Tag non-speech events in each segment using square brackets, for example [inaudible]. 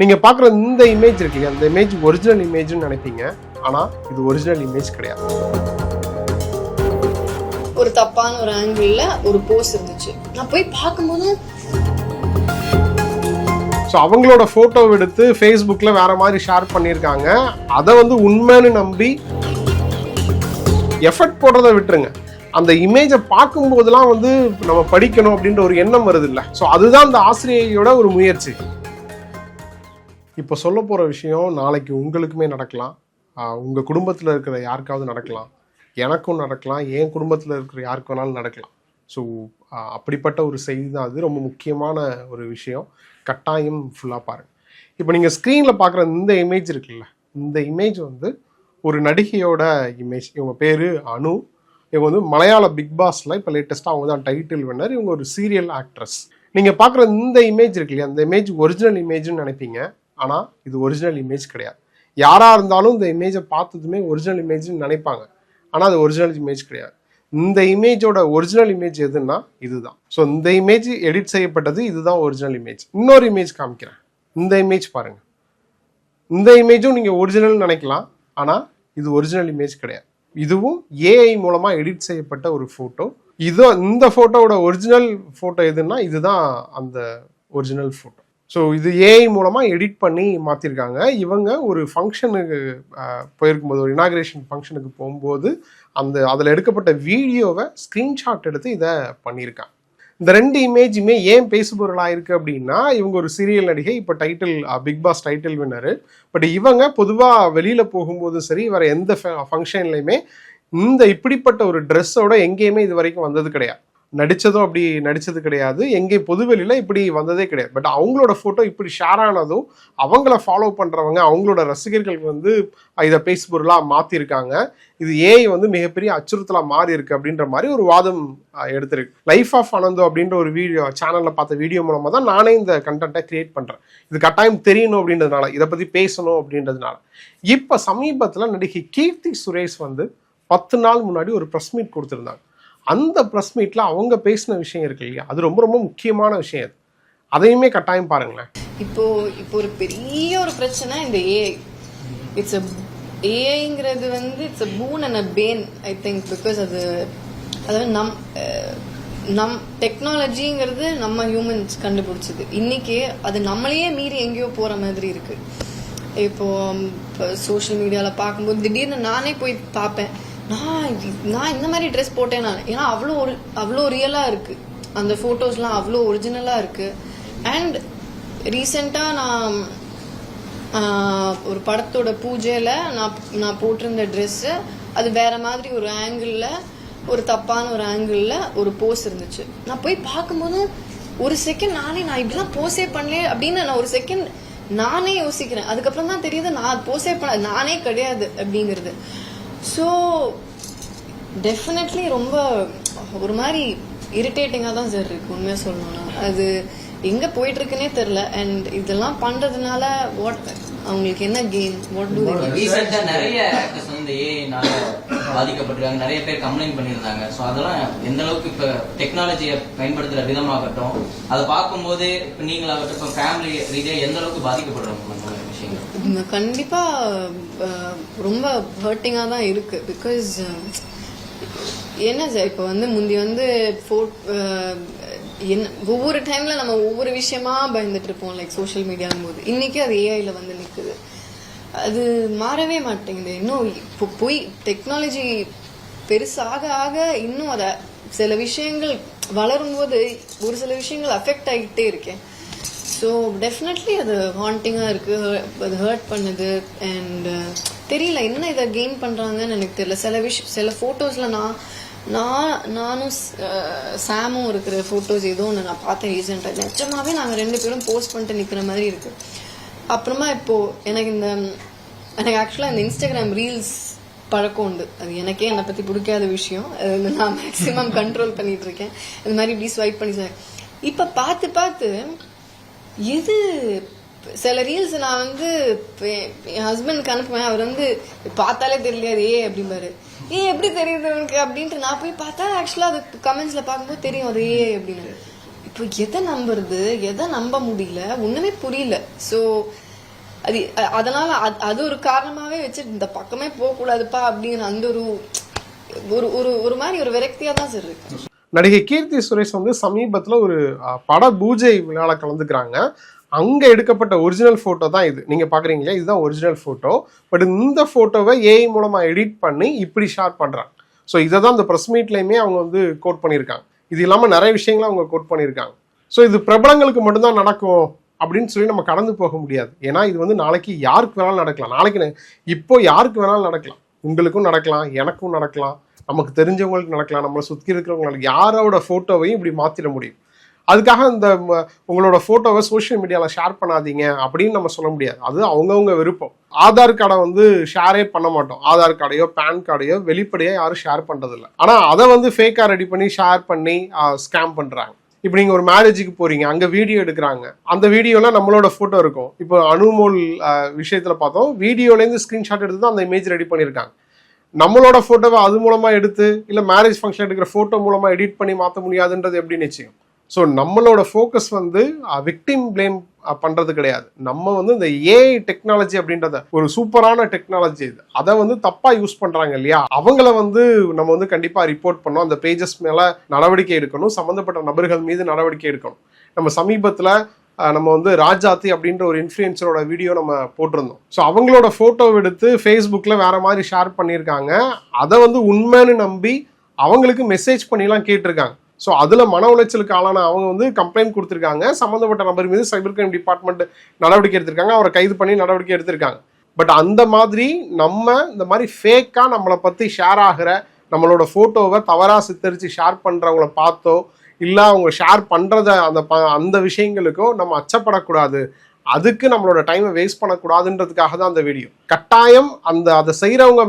நீங்க பாக்குற இந்த இமேஜ் இருக்கு அந்த இமேஜ் ஒரிஜினல் இமேஜ்னு நினைப்பீங்க. ஆனா இது ஒரிஜினல் இமேஜ் கிடையாது. ஒரு தப்பான ஒரு ஆங்கிள் ஒரு போஸ் இருந்துச்சு. நான் போய் பார்க்கும்போது ஸோ அவங்களோட ஃபோட்டோ எடுத்து ஃபேஸ்புக்கில் வேற மாதிரி ஷேர் பண்ணியிருக்காங்க. அதை வந்து உண்மைன்னு நம்பி எஃபர்ட் போடுறதை விட்டுருங்க. அந்த இமேஜை பார்க்கும்போதெல்லாம் வந்து நம்ம படிக்கணும் அப்படின்ற ஒரு எண்ணம் வருது இல்லை. ஸோ அதுதான் அந்த ஆசிரியையோட ஒரு முயற்சி. இப்போ சொல்ல போகிற விஷயம் நாளைக்கு உங்களுக்குமே நடக்கலாம். உங்கள் குடும்பத்தில் இருக்கிற யாருக்காவது நடக்கலாம். எனக்கும் நடக்கலாம். என் குடும்பத்தில் இருக்கிற யாருக்கு வேணாலும் நடக்கலாம். ஸோ அப்படிப்பட்ட ஒரு செய்தி தான் அது. ரொம்ப முக்கியமான ஒரு விஷயம். கட்டாயம் ஃபுல்லாக பாருங்க. இப்போ நீங்கள் ஸ்க்ரீனில் பார்க்குற இந்த இமேஜ் இருக்குல்ல இந்த இமேஜ் வந்து ஒரு நடிகையோட இமேஜ் இவங்க பேர் அனு. இவங்க வந்து மலையாள பிக் பாஸில் இப்போ லேட்டஸ்ட்டாக அவங்க தான் டைட்டில் வின்னர் இவங்க ஒரு சீரியல் ஆக்ட்ரஸ் நீங்கள் பார்க்குற இந்த இமேஜ் இருக்கு இல்லையா? அந்த இமேஜ் ஒரிஜினல் இமேஜ்னு நினைப்பீங்க. ஆனால் இது ஒரிஜினல் இமேஜ் கிடையாது. யாராக இருந்தாலும் இந்த இமேஜை பார்த்ததுமே ஒரிஜினல் இமேஜ்னு நினைப்பாங்க. ஆனால் அது ஒரிஜினல் இமேஜ் கிடையாது. இந்த இமேஜோட ஒரிஜினல் இமேஜ் எதுன்னா இதுதான். ஸோ இந்த இமேஜ் எடிட் செய்யப்பட்டது இதுதான் ஒரிஜினல் இமேஜ் இன்னொரு இமேஜ் காமிக்கிறேன். இந்த இமேஜ் பாருங்க. இந்த இமேஜும் நீங்கள் ஒரிஜினல் நினைக்கலாம். ஆனால் இது ஒரிஜினல் இமேஜ் கிடையாது. இதுவும் ஏஐ மூலமாக எடிட் செய்யப்பட்ட ஒரு ஃபோட்டோ இதோ இந்த ஃபோட்டோவோட ஒரிஜினல் ஃபோட்டோ எதுன்னா இதுதான் அந்த ஒரிஜினல் ஃபோட்டோ ஸோ இது ஏஐ மூலமாக எடிட் பண்ணி மாற்றிருக்காங்க இவங்க ஒரு ஃபங்க்ஷனுக்கு போயிருக்கும்போது ஒரு இனாகிரேஷன் ஃபங்க்ஷனுக்கு போகும்போது அந்த அதில் எடுக்கப்பட்ட வீடியோவை ஸ்க்ரீன்ஷாட் எடுத்து இதை பண்ணியிருக்காங்க. இந்த ரெண்டு இமேஜுமே ஏன் பேசுபொருளாக இருக்குது அப்படின்னா இவங்க ஒரு சீரியல் நடிகை இப்போ title Bigg Boss title winner but இவங்க பொதுவாக வெளியில் போகும்போதும் சரி வேற எந்த ஃபங்க்ஷன்லையுமே இந்த இப்படிப்பட்ட ஒரு ட்ரெஸ்ஸோட எங்கேயுமே இது வரைக்கும் வந்தது கிடையாது. நடித்ததும் அப்படி நடித்தது கிடையாது. எங்கே பொதுவெளியில் இப்படி வந்ததே கிடையாது. பட் அவங்களோட ஃபோட்டோ இப்படி ஷேர் ஆனதும் அவங்கள ஃபாலோ பண்ணுறவங்க அவங்களோட ரசிகர்கள் வந்து இதை பேசுபொருளாக மாற்றிருக்காங்க இது ஏஐ வந்து மிகப்பெரிய அச்சுறுத்தலாக மாறி இருக்கு அப்படின்ற மாதிரி ஒரு வாதம் எடுத்திருக்கு. லைஃப் ஆஃப் ஆனந்தோ அப்படின்ற ஒரு வீடியோ சேனலில் பார்த்த வீடியோ மூலமாக தான் நானே இந்த கண்டென்ட்டை கிரியேட் பண்ணுறேன் இது கட்டாயம் தெரியணும் அப்படின்றதுனால இதை பற்றி பேசணும் அப்படின்றதுனால. இப்போ சமீபத்தில் நடிகை கீர்த்தி சுரேஷ் வந்து பத்து நாள் முன்னாடி ஒரு ப்ரெஸ் மீட் கொடுத்துருந்தாங்க. அந்த ப்ரெஸ் மீட்டில் அவங்க பேசின விஷயம் இருக்கு இல்லையா? அது ரொம்ப ரொம்ப முக்கியமான விஷயம் அது. அதையுமே கட்டாயம் பாருங்களேன். இப்போ இப்போ ஒரு பெரிய ஒரு பிரச்சனை இந்த ஏஐ இட்ஸ் ஏஐங்கிறது வந்து it's a boon and a bane I think because அது அதாவது நம் நம் டெக்னாலஜிங்கிறது நம்ம ஹியூமன்ஸ் கண்டுபிடிச்சது. இன்னைக்கு அது நம்மளையே மீறி எங்கேயோ போற மாதிரி இருக்கு. இப்போ சோஷியல் மீடியாவில் பார்க்கும்போது திடீர்னு நானே போய் பார்ப்பேன். நான் நான் இந்த மாதிரி ட்ரெஸ் போட்டேன் நான். ஏன்னா அவ்வளோ ஒரு அவ்வளோ ரியலாக இருக்குது அந்த ஃபோட்டோஸ்லாம் அவ்வளோ ஒரிஜினலாக இருக்குது அண்ட் ரீசெண்டாக நான் ஒரு படத்தோட பூஜையில் நான் நான் போட்டிருந்த ட்ரெஸ்ஸு அது வேற மாதிரி ஒரு ஆங்கிளில் ஒரு தப்பான ஒரு ஆங்கிளில் ஒரு போஸ் இருந்துச்சு. நான் போய் பார்க்கும்போது ஒரு செகண்ட் நானே நான் இப்படிலாம் போஸே பண்ணல அப்படின்னு நான் ஒரு செகண்ட் நானே யோசிக்கிறேன். அதுக்கப்புறம் தான் தெரியுது நான் போஸே பண்ண நானே கிடையாது அப்படிங்கிறது. ஸோ டெஃபினெட்லி ரொம்ப ஒரு மாதிரி இரிட்டேட்டிங்காக தான் சார் இருக்கு உண்மையாக சொல்லணும்னா. அது எங்கே போயிட்டு இருக்குன்னே தெரில அண்ட் இதெல்லாம் பண்ணுறதுனால வாட் அவங்களுக்கு என்ன கெயின் வாட் டூ நிறைய பாதிக்கப்பட்டிருக்காங்க. நிறைய பேர் கம்ப்ளைண்ட் பண்ணியிருந்தாங்க. சோ அதெல்லாம் எந்த அளவுக்கு இப்ப டெக்னாலஜியை பயன்படுத்துற விதமாகட்டும் அதை பார்க்கும்போது இப்ப நீங்களாகட்டும் இப்ப ஃபேமிலி ரீதியா எந்த அளவுக்கு பாதிக்கப்படுறாங்க விஷயங்கள்? கண்டிப்பா அஹ், ரொம்ப ஹர்ட்டிங்கா தான் இருக்கு. பிகாஸ் என்ன சார் இப்போ வந்து முந்தி வந்து ஃபோட் என்ன ஒவ்வொரு டைம்ல நம்ம ஒவ்வொரு விஷயமா பயந்துட்டு இருப்போம். லைக் சோஷியல் மீடியாங்கும் போது இன்னைக்கு அது ஏஐல வந்து நிக்குது. அது மாறவே மாட்டேங்குது. இன்னும் இப்போ போய் டெக்னாலஜி பெருசாக ஆக இன்னும் அத சில விஷயங்கள் வளரும்போது ஒரு சில விஷயங்கள் அஃபெக்ட் ஆகிட்டே இருக்கேன் ஸோ டெஃபினெட்லி அது ஹாண்டிங்காக இருக்கு. அது ஹர்ட் பண்ணுது. அண்ட் uh, தெரியல என்ன இதை கெயின் பண்ணுறாங்கன்னு எனக்கு தெரியல. சில விஷயம் சில ஃபோட்டோஸில் நான் நான் நானும் uh, சாமும் இருக்கிற ஃபோட்டோஸ் ஏதோ ஒன்று நான் பார்த்தேன் ரீசெண்டாக நிஜமாவே நாங்கள் ரெண்டு பேரும் போஸ்ட் பண்ணிட்டு நிற்கிற மாதிரி இருக்குது அப்புறமா இப்போ எனக்கு இந்த எனக்கு ஆக்சுவலாக இந்த இன்ஸ்டாகிராம் ரீல்ஸ் பழக்கம் உண்டு. அது எனக்கே என்னை பற்றி பிடிக்காத விஷயம். அது வந்து நான் மேக்ஸிமம் கண்ட்ரோல் [laughs] பண்ணிட்டு இருக்கேன். இந்த மாதிரி இப்படி ஸ்வைப் பண்ணி swipe. இப்போ பார்த்து பார்த்து எது சில ரீல்ஸ் நான் வந்து என் ஹஸ்பண்ட்க்கு அனுப்புவேன். அவர் வந்து பார்த்தாலே தெரியலையாது ஏ அப்படிம்பாரு. ஏ எப்படி தெரியுது உனக்கு? அப்படின்ட்டு நான் போய் பார்த்தா ஆக்சுவலாக அது கமெண்ட்ஸ்ல பார்க்கும்போது தெரியும் அது ஏ அப்படின்னு இப்போ எதை நம்புறது? எதை நம்ப முடியல? ஒண்ணுமே புரியல. ஸோ அது அதனால் அதனால அது- அது ஒரு காரணமாவே வச்சு இந்த பக்கமே போக கூடாதுப்பா அப்படிங்கிற அந்த ஒரு ஒரு ஒரு ஒரு மாதிரி ஒரு விரக்தியா தான் சார் இருக்கு. நடிகை கீர்த்தி சுரேஷ் வந்து சமீபத்துல ஒரு பட பூஜை விழால கலந்துக்கிறாங்க. அங்க எடுக்கப்பட்ட ஒரிஜினல் போட்டோ தான் இது. நீங்க இல்லையா? இதுதான் ஒரிஜினல் போட்டோ பட் இந்த போட்டோவை ஏஐ மூலமா எடிட் பண்ணி இப்படி ஷேர் பண்றாங்க. ஸோ இதை தான் இந்த ப்ரெஸ் மீட்லையுமே அவங்க வந்து கோட் பண்ணியிருக்காங்க. இது இல்லாமல் நிறைய விஷயங்களை அவங்க கோட் பண்ணியிருக்காங்க. ஸோ இது பிரபலங்களுக்கு மட்டும்தான் நடக்கும் அப்படின்னு சொல்லி நம்ம கடந்து போக முடியாது. ஏன்னா இது வந்து நாளைக்கு யாருக்கு வேணாலும் நடக்கலாம். நாளைக்கு இப்போ யாருக்கு வேணாலும் நடக்கலாம். உங்களுக்கும் நடக்கலாம் எனக்கும் நடக்கலாம். நமக்கு தெரிஞ்சவங்களுக்கு நடக்கலாம். நம்மளை சுற்றி இருக்கிறவங்களுக்கு யாரோட ஃபோட்டோவையும் இப்படி மாற்றிட முடியும். அதுக்காக இந்த உங்களோட ஃபோட்டோவை சோஷியல் மீடியாவில் ஷேர் பண்ணாதீங்க அப்படின்னு நம்ம சொல்ல முடியாது. அது அவங்கவுங்க விருப்பம். ஆதார் கார்டை வந்து ஷேரே பண்ண மாட்டோம். ஆதார் கார்டையோ பேன் கார்டையோ வெளிப்படையாக யாரும் ஷேர் பண்ணுறதில்ல ஆனால் அதை வந்து ஃபேக்காக ரெடி பண்ணி ஷேர் பண்ணி ஸ்கேம் பண்ணுறாங்க இப்போ நீங்கள் ஒரு மேரேஜுக்கு போகிறீங்க அங்கே வீடியோ எடுக்கிறாங்க. அந்த வீடியோவில் நம்மளோட ஃபோட்டோ இருக்கும். இப்போ அனுமோல் விஷயத்தில் பார்த்தோம். வீடியோலேருந்து ஸ்க்ரீன்ஷாட் எடுத்து தான் அந்த இமேஜ் ரெடி பண்ணியிருக்காங்க. நம்மளோட ஃபோட்டோவை அது மூலமாக எடுத்து இல்லை மேரேஜ் ஃபங்க்ஷன் எடுக்கிற ஃபோட்டோ மூலமாக எடிட் பண்ணி மாற்ற முடியாதுன்றது எப்படி நிச்சயம் ஸோ நம்மளோட ஃபோக்கஸ் வந்து விக்டிம் ப்ளேம் பண்ணுறது கிடையாது. நம்ம வந்து இந்த ஏஐ டெக்னாலஜி அப்படின்றத ஒரு சூப்பரான டெக்னாலஜி இது. அதை வந்து தப்பாக யூஸ் பண்ணுறாங்க இல்லையா? அவங்கள வந்து நம்ம வந்து கண்டிப்பாக ரிப்போர்ட் பண்ணோம் அந்த பேஜஸ் மேலே நடவடிக்கை எடுக்கணும். சம்மந்தப்பட்ட நபர்கள் மீது நடவடிக்கை எடுக்கணும். நம்ம சமீபத்தில் நம்ம வந்து ராஜாத்தி அப்படின்ற ஒரு இன்ஃப்ளூயன்சரோட வீடியோ நம்ம போட்டிருந்தோம். ஸோ அவங்களோட ஃபோட்டோ எடுத்து ஃபேஸ்புக்கில் வேற மாதிரி ஷேர் பண்ணியிருக்காங்க. அதை வந்து உண்மைன்னு நம்பி அவங்களுக்கு மெசேஜ் பண்ணிலாம் கேட்டிருக்காங்க. ஸோ அதில் மன உளைச்சலுக்கு ஆளான அவங்க வந்து கம்ப்ளைண்ட் கொடுத்துருக்காங்க. சம்மந்தப்பட்ட நபர் மீது சைபர் கிரைம் டிபார்ட்மெண்ட் நடவடிக்கை எடுத்திருக்காங்க. அவரை கைது பண்ணி நடவடிக்கை எடுத்திருக்காங்க. பட் அந்த மாதிரி நம்ம இந்த மாதிரி ஃபேக்காக நம்மளை பற்றி ஷேர் ஆகிற நம்மளோட ஃபோட்டோவை தவறாக சித்தரித்து ஷேர் பண்ணுறவங்கள பார்த்தோ இல்லை அவங்க ஷேர் பண்ணுறத அந்த ப அந்த விஷயங்களுக்கோ நம்ம அச்சப்படக்கூடாது. அதுக்கு நம்மளோட டைமை வேஸ்ட் பண்ணக்கூடாதுன்றதுக்காக தான் அந்த வீடியோ கட்டாயம் அந்த அதை செய்கிறவங்க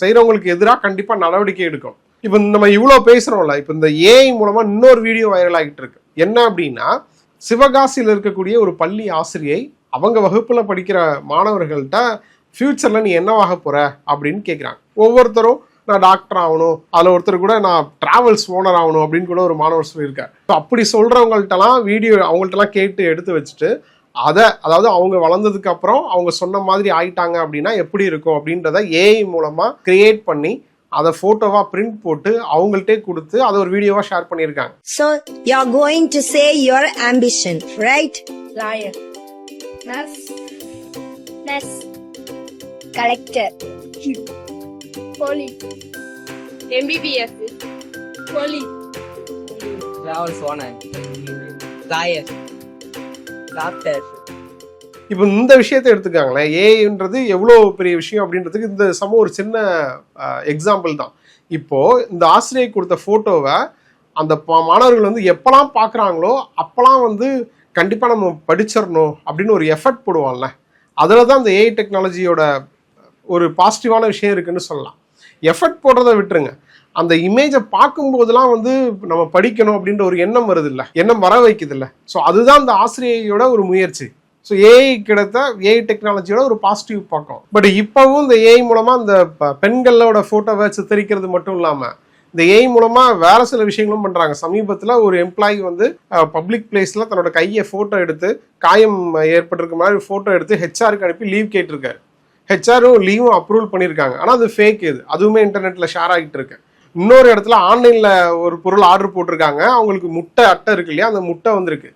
செய்கிறவங்களுக்கு எதிராக கண்டிப்பாக நடவடிக்கை எடுக்கணும். இப்போ நம்ம இவ்வளோ பேசுகிறோம்ல இப்போ இந்த ஏஐ மூலமாக இன்னொரு வீடியோ வைரல் ஆகிட்டு இருக்கு என்ன அப்படின்னா சிவகாசியில் இருக்கக்கூடிய ஒரு பள்ளி ஆசிரியை அவங்க வகுப்பில் படிக்கிற மாணவர்கள்ட்ட ஃப்யூச்சரில் நீ என்னவாக போகிற அப்படின்னு கேட்குறாங்க ஒவ்வொருத்தரும் நான் டாக்டர் ஆகணும். அதில் ஒருத்தர் கூட நான் டிராவல்ஸ் ஓனர் ஆகணும். அப்படின்னு கூட ஒரு மாணவர் சொல்லியிருக்காரு. ஸோ அப்படி சொல்கிறவங்கள்ட்டலாம் வீடியோ அவங்கள்ட்டலாம் கேட்டு எடுத்து வச்சுட்டு அதை அதாவது அவங்க வளர்ந்ததுக்கு அப்புறம் அவங்க சொன்ன மாதிரி ஆயிட்டாங்க அப்படின்னா எப்படி இருக்கும் அப்படின்றத ஏஐ மூலமாக கிரியேட் பண்ணி அதை ஃபோட்டோவாக பிரிண்ட் போட்டு அவங்கள்ட்டே கொடுத்து அதை ஒரு வீடியோவாக ஷேர் பண்ணியிருக்காங்க So you're going to say your ambition, right? Liar. Nurse. Nurse. Collector. Police. MBBS. Police. Travels owner. Lawyer. Doctor. இப்போ இந்த விஷயத்தை எடுத்துக்காங்களேன். ஏஐன்றது எவ்வளோ பெரிய விஷயம் அப்படின்றதுக்கு இந்த சம ஒரு சின்ன எக்ஸாம்பிள் தான். இப்போ இந்த ஆசிரியை கொடுத்த ஃபோட்டோவை அந்த மாணவர்கள் வந்து எப்போல்லாம் பார்க்குறாங்களோ அப்போல்லாம் வந்து கண்டிப்பாக நம்ம படிச்சிடணும் அப்படின்னு ஒரு எஃபர்ட் போடுவான்ல அதில் தான் அந்த ஏஐ டெக்னாலஜியோட ஒரு பாசிட்டிவான விஷயம் இருக்குன்னு சொல்லலாம். எஃபர்ட் போடுறத விட்டுருங்க. அந்த இமேஜை பார்க்கும்போதெல்லாம் வந்து நம்ம படிக்கணும் அப்படின்ற ஒரு எண்ணம் வருது இல்லை எண்ணம் வர வைக்குது இல்லை ஸோ அதுதான் அந்த ஆசிரியையோட ஒரு முயற்சி. ஸோ ஏஐ கிடைத்த ஏஐ டெக்னாலஜியோட ஒரு பாசிட்டிவ் பக்கம். பட் இப்போவும் இந்த ஏஐ மூலமாக இந்த ப- பெண்களோட ஃபோட்டோவை சித்தரிக்கிறது மட்டும் இல்லாமல் இந்த ஏஐ மூலமாக வேறு சில விஷயங்களும் பண்ணுறாங்க சமீபத்தில் ஒரு எம்ப்ளாயி வந்து பப்ளிக் பிளேஸில் தன்னோட கையை ஃபோட்டோ எடுத்து காயம் ஏற்பட்டிருக்க மாதிரி ஃபோட்டோ எடுத்து ஹெச்ஆருக்கு அனுப்பி லீவ் கேட்டிருக்காரு. ஹெச்ஆரும் லீவும் அப்ரூவல் பண்ணியிருக்காங்க. ஆனால் அது ஃபேக் இது. அதுவுமே இன்டர்நெட்டில் ஷேர் ஆகிட்டு இருக்கு. இன்னொரு இடத்துல ஆன்லைனில் ஒரு பொருள் ஆர்டர் போட்டிருக்காங்க. அவங்களுக்கு முட்டை அட்டை இருக்கு இல்லையா? அந்த முட்டை வந்திருக்கு.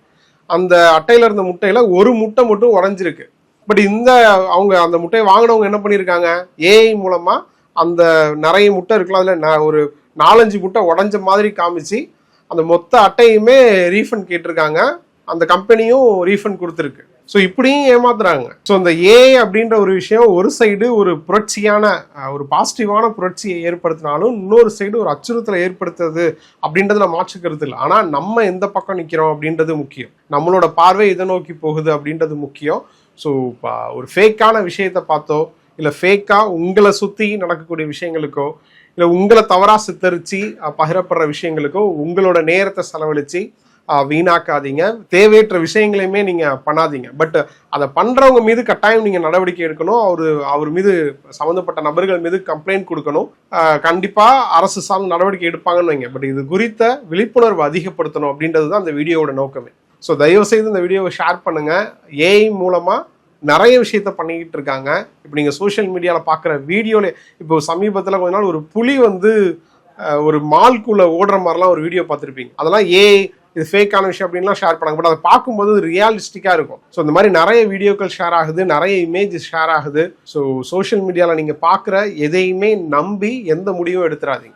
அந்த அட்டையில இருந்த முட்டையில ஒரு முட்டை மட்டும் உடஞ்சிருக்கு. பட் இந்த அவங்க அந்த முட்டையை வாங்கினவங்க என்ன பண்ணியிருக்காங்க ஏஐ மூலமா அந்த நிறைய முட்டை இருக்குல்ல அதில் ந- ஒரு நாலஞ்சு முட்டை உடஞ்ச மாதிரி காமிச்சு அந்த மொத்த அட்டையுமே ரீஃபண்ட் கேட்டிருக்காங்க. அந்த கம்பெனியும் ரீஃபண்ட் கொடுத்துருக்கு. ஸோ இப்படியும் ஏமாத்துறாங்க. ஸோ இந்த ஏஐ அப்படின்ற ஒரு விஷயம் ஒரு சைடு ஒரு புரட்சியான ஒரு பாசிட்டிவான புரட்சியை ஏற்படுத்தினாலும் இன்னொரு சைடு ஒரு அச்சுறுத்தலை ஏற்படுத்துறது அப்படின்றதுல மாற்றுக்கிறது இல்லை. ஆனால் நம்ம எந்த பக்கம் நிற்கிறோம் அப்படின்றது முக்கியம். நம்மளோட பார்வை எதை நோக்கி போகுது அப்படின்றது முக்கியம். ஸோ ஒரு ஃபேக்கான விஷயத்தை பார்த்தோ இல்லை ஃபேக்காக உங்களை சுற்றி நடக்கக்கூடிய விஷயங்களுக்கோ இல்லை உங்களை தவறாக சித்தரித்து பகிரப்படுற விஷயங்களுக்கோ உங்களோட நேரத்தை செலவழித்து வீணாக்காதீங்க. தேவையற்ற விஷயங்களையுமே நீங்க பண்ணாதீங்க. பட் அதை பண்றவங்க மீது கட்டாயம் நீங்க நடவடிக்கை எடுக்கணும். அவரு அவர் மீது சம்மந்தப்பட்ட நபர்கள் மீது கம்ப்ளைண்ட் கொடுக்கணும். கண்டிப்பாக கண்டிப்பா அரசு சார்ந்த நடவடிக்கை எடுப்பாங்கன்னு வைங்க. பட் இது குறித்த விழிப்புணர்வு அதிகப்படுத்தணும் அப்படின்றது தான் அந்த வீடியோவோட நோக்கமே. ஸோ தயவு செய்து இந்த வீடியோவை ஷேர் பண்ணுங்க. ஏஐ மூலமா நிறைய விஷயத்த பண்ணிக்கிட்டு இருக்காங்க. இப்போ நீங்கள் சோஷியல் மீடியாவில் பார்க்குற வீடியோல இப்போ சமீபத்தில் கொஞ்ச நாள் ஒரு புலி வந்து ஒரு மால்குள்ள ஓடுற மாதிரிலாம் ஒரு வீடியோ பார்த்துருப்பீங்க. அதெல்லாம் ஏஐ இது ஃபேக்கான விஷயம் அப்படின்லாம் ஷேர் பண்ணாங்க. பட் அதை பார்க்கும்போது ரியாலிஸ்டிக்காக இருக்கும். ஸோ இந்த மாதிரி நிறைய வீடியோக்கள் ஷேர் ஆகுது நிறைய இமேஜ் ஷேர் ஆகுது. ஸோ சோஷியல் மீடியாவில் நீங்கள் பார்க்குற எதையுமே நம்பி எந்த முடிவும் எடுத்துடாதீங்க